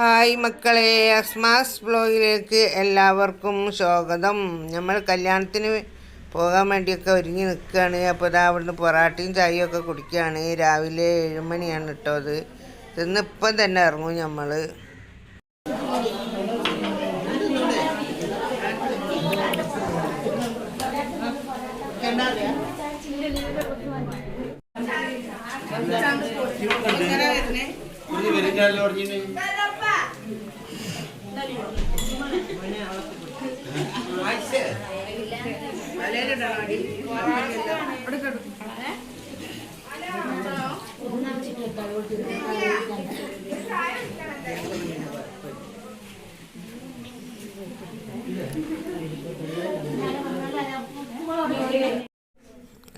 Hi മക്കളെ അസ്മാസ് ബ്ലോഗിലേക്ക് എല്ലാവർക്കും സ്വാഗതം. നമ്മൾ കല്യാണത്തിന് പോകാൻ വേണ്ടിയൊക്കെ ഒരുങ്ങി നിൽക്കുകയാണ്. അപ്പോൾ ഇതാ അവിടുന്ന് പൊറാട്ടയും ചായയും ഒക്കെ കുടിക്കുകയാണ്. രാവിലെ ഏഴുമണിയാണ് കേട്ടോ അത്. ഇന്ന് ഇപ്പം തന്നെ ഇറങ്ങും നമ്മൾ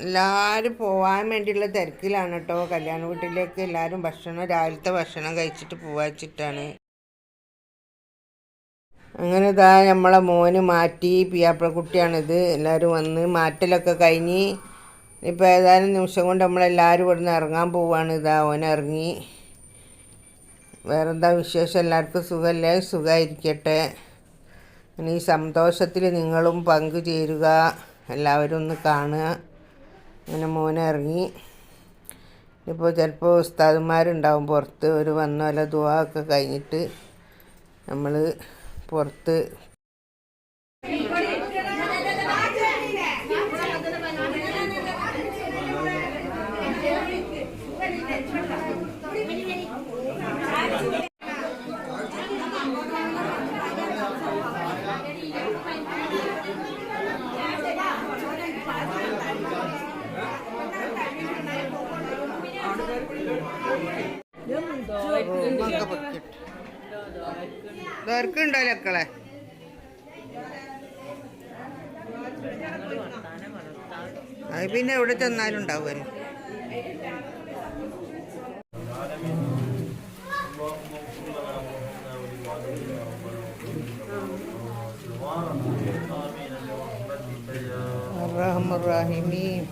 എല്ലാവരും പോകാൻ വേണ്ടിയുള്ള തിരക്കിലാണ് കേട്ടോ. കല്യാണ വീട്ടിലേക്ക് എല്ലാവരും ഭക്ഷണം രാവിലത്തെ ഭക്ഷണം കഴിച്ചിട്ട് പോവാച്ചിട്ടാണ് അങ്ങനെ ഇതാ നമ്മളെ മോന് മാറ്റി പിയാപ്പിളക്കുട്ടിയാണിത് എല്ലാവരും വന്ന് മാറ്റലൊക്കെ കഴിഞ്ഞ് ഇപ്പോൾ ഏതാനും നിമിഷം കൊണ്ട് നമ്മളെല്ലാവരും ഇവിടെ നിന്ന് ഇറങ്ങാൻ പോവുകയാണ് ഇതാ ഓൻ ഇറങ്ങി. വേറെന്താ വിശേഷം? എല്ലാവർക്കും സുഖമല്ലേ സുഖമായിരിക്കട്ടെ ഇനി സന്തോഷത്തിൽ നിങ്ങളും പങ്കുചേരുക എല്ലാവരും ഒന്ന് കാണുക. അങ്ങനെ മോനെ ഇറങ്ങി. ഇപ്പോൾ ചിലപ്പോൾ ഉസ്താദുമാരുണ്ടാവും പുറത്ത്. ഒരു വന്ന പോലെ ദുവാ ഒക്കെ കഴിഞ്ഞിട്ട് നമ്മൾ പുറത്ത് ദർക്കുണ്ടോ ലക്കളെ അത് പിന്നെ എവിടെ ചെന്നാലും ഉണ്ടാവുമല്ലോ. റഹമുറാഹിമീൻ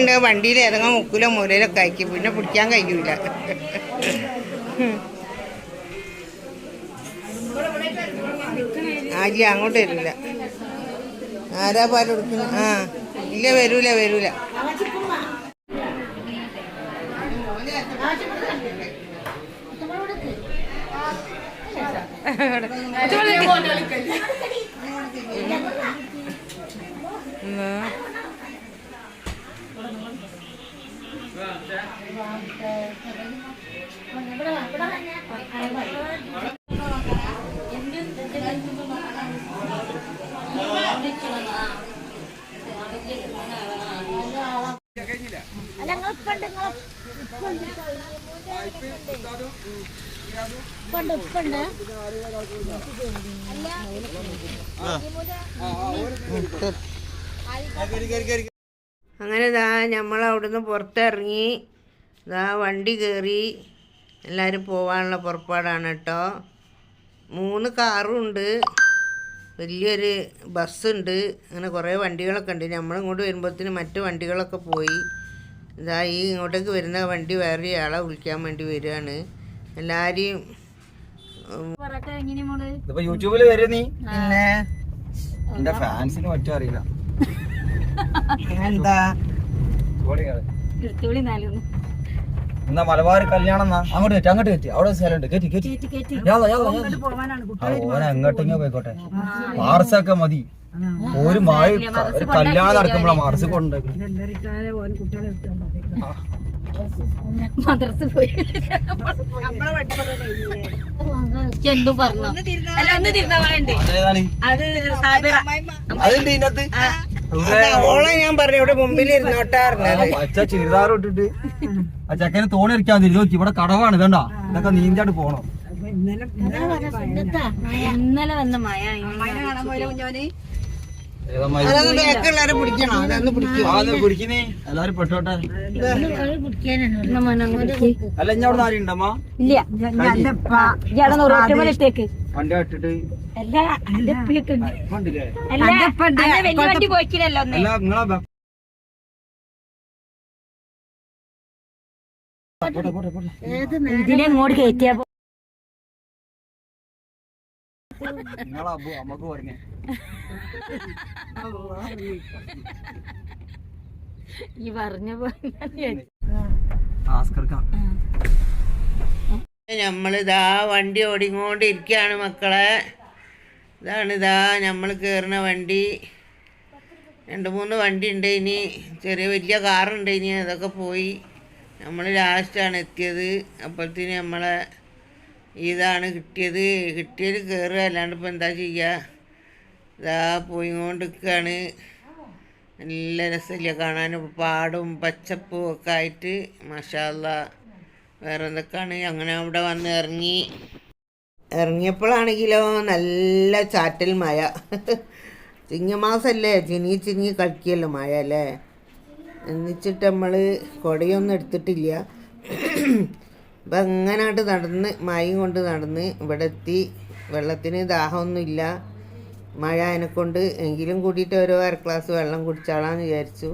കോഴിയുണ്ട് വണ്ടിയിൽ ഇറങ്ങാൻ മുക്കിലോ മൂലയിലൊക്കെ ആക്കി. പിന്നെ പിടിക്കാൻ കഴിയൂല. ആജി അങ്ങോട്ട് വരില്ല. ആരാ പാൽ കൊടുക്കുന്നു? ആ ഇല്ല വരൂല വരൂല. എന്നാ അല്ല ഉപ്പുണ്ട് ഇപ്പണ്ട് ഇപ്പണ്ട് അങ്ങനെ ഇതാ നമ്മൾ അവിടുന്ന് പുറത്തിറങ്ങി ഇതാ വണ്ടി കയറി എല്ലാവരും പോകാനുള്ള പുറപ്പാടാണ് കേട്ടോ മൂന്ന് കാറും ഉണ്ട് വലിയൊരു ബസ്സുണ്ട് അങ്ങനെ കുറേ വണ്ടികളൊക്കെ ഉണ്ട്. നമ്മളിങ്ങോട്ട് വരുമ്പോഴത്തേന് മറ്റു വണ്ടികളൊക്കെ പോയി ഇതാ ഈ ഇങ്ങോട്ടേക്ക് വരുന്ന വണ്ടി വേറെ ആളെ വിളിക്കാൻ വേണ്ടി വരികയാണ്. എല്ലാവരെയും യൂട്യൂബിൽ വരും നീ. പിന്നെ എന്റെ ഫാൻസിന് പറ്റും അറിയില്ല. എന്താ എന്നാ മലബാർ കല്യാണം അങ്ങോട്ട് കയറ്റി അങ്ങോട്ട് കയറ്റി. അവിടെ സ്ഥലമുണ്ട്. കയറ്റി കയറ്റി. ഓനെ എങ്ങോട്ടെങ്കിലും പോയിക്കോട്ടെ. മാർസൊക്കെ മതി. ഒരു മായ ഒരു കല്യാണം നടക്കുമ്പോഴാ മാർസ് കൊണ്ടുണ്ടാക്കി മദ്രസ് പോയി. ചെന്തു പറഞ്ഞു? അല്ല ഒന്ന് തിരുന്നാ വേണ്ടേ അതേതാണ്? അത് സാബിറ. ഓളെ ഞാൻ പറഞ്ഞു ഇവിടെ മുമ്പിൽ ഇരുന്നോട്ടാ പറഞ്ഞത്. പച്ച ചുരിദാർ ഇട്ടിട്ട്. ആ ചക്കനെ തോണി ഇരിക്കാൻ നോക്കി. ഇവിടെ കടവാണ് വേണ്ട. ഇതൊക്കെ നീന്താണ്ട് പോണം. ഇന്നലെ വന്ന മഴ എല്ലാരും പെട്ടോട്ടെ. അല്ല ഇല്ല. വണ്ടി ഇട്ടിട്ട്. ഇതിനെ ഇങ്ങോട്ട് കയറ്റിയാ പോ- നിങ്ങളെ അബു അമ്മയ്ക്ക് പറഞ്ഞേ. ഈ പറഞ്ഞ നമ്മളിതാ വണ്ടി ഓടിക്കൊണ്ടിരിക്കുകയാണ് മക്കളെ. ഇതാണ് ഇതാ നമ്മൾ കയറുന്ന വണ്ടി. രണ്ട് മൂന്ന് വണ്ടി ഉണ്ട് ഇനി. ചെറിയ വലിയ കാറുണ്ട് ഇനി അതൊക്കെ പോയി. നമ്മൾ ലാസ്റ്റാണ് എത്തിയത്. അപ്പോഴത്തേന് നമ്മളെ ഇതാണ് കിട്ടിയത്. കിട്ടിയത് കയറുക അല്ലാണ്ട് ഇപ്പം എന്താ ചെയ്യുക ഇതാ പോയിക്കൊണ്ടിരിക്കുകയാണ് നല്ല രസമില്ല കാണാൻ പാടും പച്ചപ്പും ഒക്കെ ആയിട്ട് മഷാല്ല വേറെ എന്തൊക്കെയാണ്? അങ്ങനെ അവിടെ വന്ന് ഇറങ്ങി. ഇറങ്ങിയപ്പോഴാണെങ്കിലോ നല്ല ചാറ്റൽ മഴ. ചിങ്ങമാസല്ലേ ചിനി ചിങ്ങി കളിക്കല്ലോ മഴ അല്ലേ? എന്നിച്ചിട്ട് നമ്മൾ കുടയൊന്നും എടുത്തിട്ടില്ല. അപ്പം അങ്ങനായിട്ട് നടന്ന് മഴയും കൊണ്ട് നടന്ന് ഇവിടെ എത്തി. വെള്ളത്തിന് ദാഹമൊന്നുമില്ല മഴ അതിനെക്കൊണ്ട് എങ്കിലും കൂടിയിട്ട് ഓരോ അര ഗ്ലാസ് വെള്ളം കുടിച്ചാളാന്ന് വിചാരിച്ചു.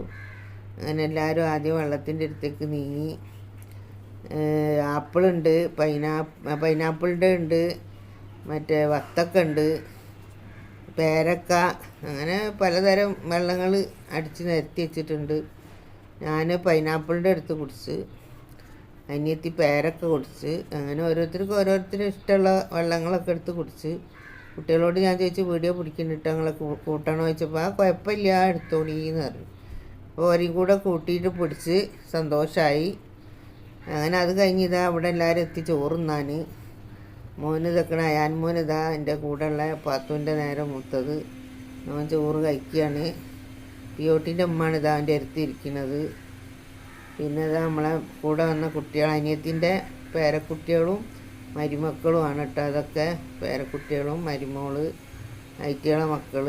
അങ്ങനെ എല്ലാവരും ആദ്യം വെള്ളത്തിന്റെ അടുത്തേക്ക് നീങ്ങി. ആപ്പിളുണ്ട് പൈനാ പൈനാപ്പിളിന്റെ ഉണ്ട് മറ്റേ വത്തക്ക ഉണ്ട് പേരക്ക അങ്ങനെ പലതരം വെള്ളങ്ങൾ അടിച്ച് നിരത്തി വെച്ചിട്ടുണ്ട്. ഞാൻ പൈനാപ്പിളിന്റെ അടുത്ത് കുടിച്ച് അനിയത്തി പേരക്ക കുടിച്ച് അങ്ങനെ ഓരോരുത്തർക്ക് ഓരോരുത്തരും ഇഷ്ടമുള്ള വെള്ളങ്ങളൊക്കെ എടുത്ത് കുടിച്ച്. കുട്ടികളോട് ഞാൻ ചോദിച്ചു വീഡിയോ പിടിക്കുന്നിട്ട് കൂ- കൂട്ടണോ ചോദിച്ചപ്പോൾ ആ കുഴപ്പമില്ല എടുത്തോണീന്ന് പറഞ്ഞു. അപ്പോൾ ഓരെയും കൂടെ കൂട്ടിയിട്ട് പിടിച്ച് സന്തോഷമായി അങ്ങനെ അത് കഴിഞ്ഞിതാ അവിടെ എല്ലാവരും എത്തി ചോറുന്നാൻ മോന് ഇതൊക്കെ അയാൻ മോനിതാ എന്റെ കൂടെയുള്ള പാത്തുവിന്റെ നേരെ മൂത്തത്. അവൻ ചോറ് കഴിക്കുകയാണ്. പിയോട്ടിന്റെ ഉമ്മാണ് ഇതാ അവന്റെ അടുത്ത് ഇരിക്കുന്നത്. പിന്നെ ഇതാ നമ്മളെ കൂടെ വന്ന കുട്ടികൾ അനിയത്തിന്റെ പേരക്കുട്ടികളും മരുമക്കളുമാണ് കേട്ടോ. അതൊക്കെ പേരക്കുട്ടികളും മരുമോൾ ഐറ്റികളെ മക്കൾ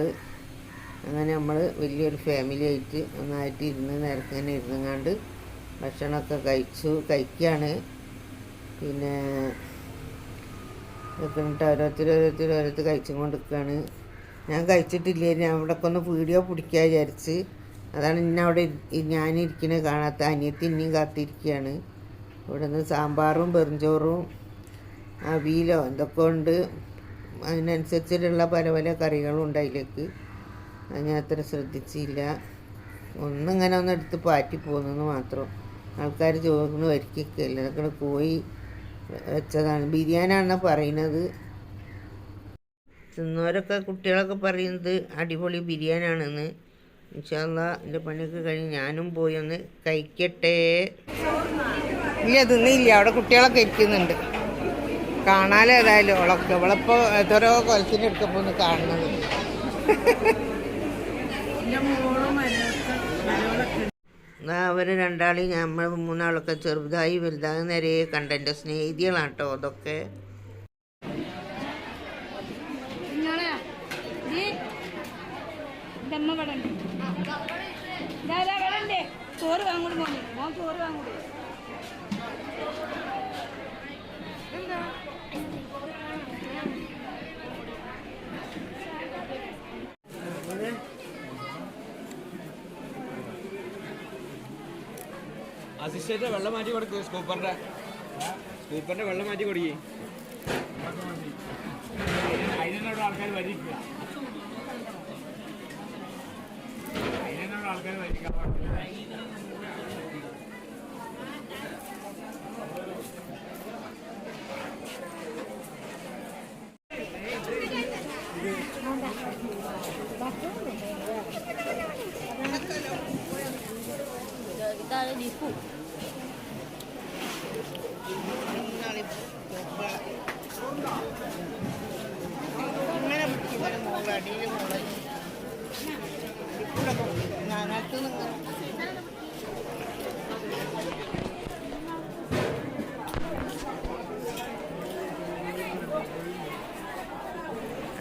അങ്ങനെ നമ്മൾ വലിയൊരു ഫാമിലി ആയിട്ട് ഒന്നായിട്ട് ഇരുന്ന് നിരങ്ങനെ ഇരുന്നങ്ങാണ്ട് ഭക്ഷണമൊക്കെ കഴിച്ചു കഴിക്കുകയാണ് പിന്നെ നിൽക്കുന്നിട്ട് ഓരോരുത്തർ ഓരോരുത്തർ ഓരോരുത്തർ കഴിച്ചും കൊണ്ടിരിക്കുകയാണ് ഞാൻ കഴിച്ചിട്ടില്ല? ഞാൻ അവിടെ ഒന്ന് വീഡിയോ പിടിക്കുക വിചാരിച്ച്. അതാണ് ഇന്ന അവിടെ ഞാനിരിക്കണേ കാണാത്ത. അനിയത്തി ഇനിയും കാത്തിരിക്കുകയാണ് ഇവിടെ നിന്ന് സാമ്പാറും വെറുംചോറും അവിയിലോ എന്തൊക്കെ ഉണ്ട്. അതിനനുസരിച്ചിട്ടുള്ള പല പല കറികളും ഉണ്ട് അതിലേക്ക്. അത് ഞാൻ അത്ര ശ്രദ്ധിച്ചില്ല. ഒന്നിങ്ങനെ ഒന്ന് എടുത്ത് പാറ്റി പോകുന്നെന്ന് മാത്രം. ആൾക്കാർ ചോറിന് വരിക്കല്ല അതൊക്കെ കോഴി വെച്ചതാണ്. ബിരിയാണിയാണ് പറയുന്നത് തിന്നവരൊക്കെ കുട്ടികളൊക്കെ പറയുന്നത് അടിപൊളി ബിരിയാണിയാണെന്ന്. ഇൻഷാല്ല എന്റെ പണിയൊക്കെ കഴിഞ്ഞ് ഞാനും പോയി ഒന്ന് കഴിക്കട്ടെ. ഇല്ല തിന്നില്ല. അവിടെ കുട്ടികളൊക്കെ ഇരിക്കുന്നുണ്ട്. കാണാലോ ഏതായാലും. അവളൊക്കെ അവളിപ്പോൾ എത്രയോ കൊലത്തിന്റെ അടുക്കപ്പോൾ ഒന്ന് കാണുന്നത് അവർ രണ്ടാളും നമ്മൾ മൂന്നാളൊക്കെ ചെറുതായി വലുതായി നേരെ കണ്ട എന്റെ സ്നേഹിതികളാണ് കേട്ടോ അതൊക്കെ ചോറ് വാങ്ങൂടി മോനെ മോൻ ചോറ് വാങ്ങൂടി? അസിസ്റ്റന്റ് വെള്ളം മാറ്റി കൊടുക്കൂ സ്കൂപ്പറിന്റെ. സ്കൂപ്പറിന്റെ വെള്ളം മാറ്റി കൊടുക്കേ. അതിനോട് ആൾക്കാർ വരിക്കുക അതിനോട് ആൾക്കാർ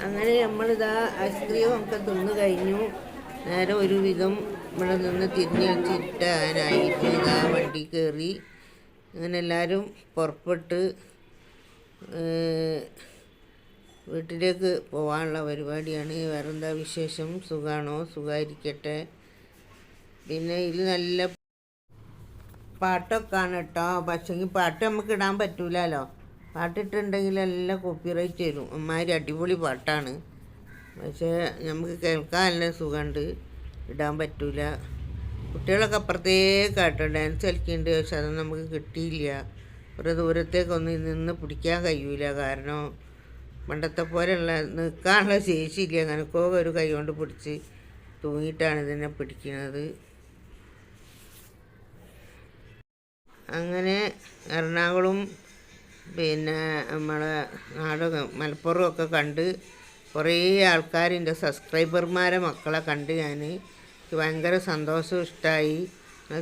അങ്ങനെ നമ്മളിതാ ഐസ്ക്രീം ഒക്കെ തിന്നു കഴിഞ്ഞു. നേരെ ഒരുവിധം ഇവിടെ നിന്ന് തിരിഞ്ഞ് വെച്ചിട്ടാനായിട്ട് ആ വണ്ടി കയറി അങ്ങനെ എല്ലാവരും പുറപ്പെട്ട് വീട്ടിലേക്ക് പോകാനുള്ള പരിപാടിയാണ്. വേറെന്താ വിശേഷം? സുഖമാണോ സുഖമായിരിക്കട്ടെ പിന്നെ ഇത് നല്ല പാട്ടൊക്കെ ആണ് കേട്ടോ പക്ഷേങ്കിൽ പാട്ട് നമുക്ക് ഇടാൻ പറ്റൂലല്ലോ പാട്ടിട്ടുണ്ടെങ്കിൽ എല്ലാം കോപ്പിറൈറ്റ് വരും അമ്മാതിരി അടിപൊളി പാട്ടാണ്. പക്ഷേ നമുക്ക് കേൾക്കാൻ നല്ല സുഖമുണ്ട്. ഇടാൻ പറ്റില്ല കുട്ടികളൊക്കെ അപ്പുറത്തേക്ക് കേട്ടോ ഡാൻസ് കളിക്കുന്നുണ്ട് പക്ഷെ അതൊന്നും നമുക്ക് കിട്ടിയില്ല. ഒരു ദൂരത്തേക്കൊന്നും നിന്ന് പിടിക്കാൻ കഴിയൂല. കാരണം പണ്ടത്തെ പോലെയുള്ള നിൽക്കാനുള്ള ശേഷിയില്ല. അങ്ങനൊക്കെ ഒരു കൈ കൊണ്ട് പിടിച്ച് തൂങ്ങിയിട്ടാണ് ഇതിനെ പിടിക്കുന്നത്. അങ്ങനെ എറണാകുളം പിന്നെ നമ്മളെ നാട് മലപ്പുറമൊക്കെ കണ്ട് കുറേ ആൾക്കാർ സബ്സ്ക്രൈബർമാരെ മക്കളെ കണ്ട് ഞാൻ എനിക്ക് ഭയങ്കര സന്തോഷം ഇഷ്ടമായി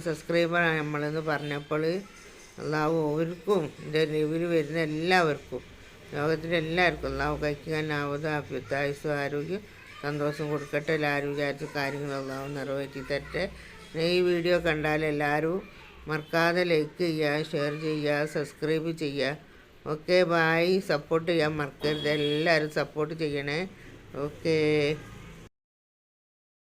സബ്സ്ക്രൈബറാണ് നമ്മളെന്ന് പറഞ്ഞപ്പോൾ അള്ളാഹു അവർക്കും എന്റെ വരുന്ന എല്ലാവർക്കും ലോകത്തിലെ എല്ലാവർക്കും അള്ളാഹു കഴിക്കാൻ ആവത് ആഫ്യത്തായുസും ആരോഗ്യം സന്തോഷം കൊടുക്കട്ടെ. എല്ലാവരും വിചാരിച്ച കാര്യങ്ങൾ നിറവേറ്റി തരട്ടെ. ഈ വീഡിയോ കണ്ടാൽ എല്ലാവരും മറക്കാതെ ലൈക്ക് ചെയ്യുക ഷെയർ ചെയ്യുക സബ്സ്ക്രൈബ് ചെയ്യുക. ഓക്കെ ബായ് സപ്പോർട്ട് ചെയ്യാൻ മറക്കരുത്. എല്ലാവരും സപ്പോർട്ട് ചെയ്യണേ. ഓക്കേ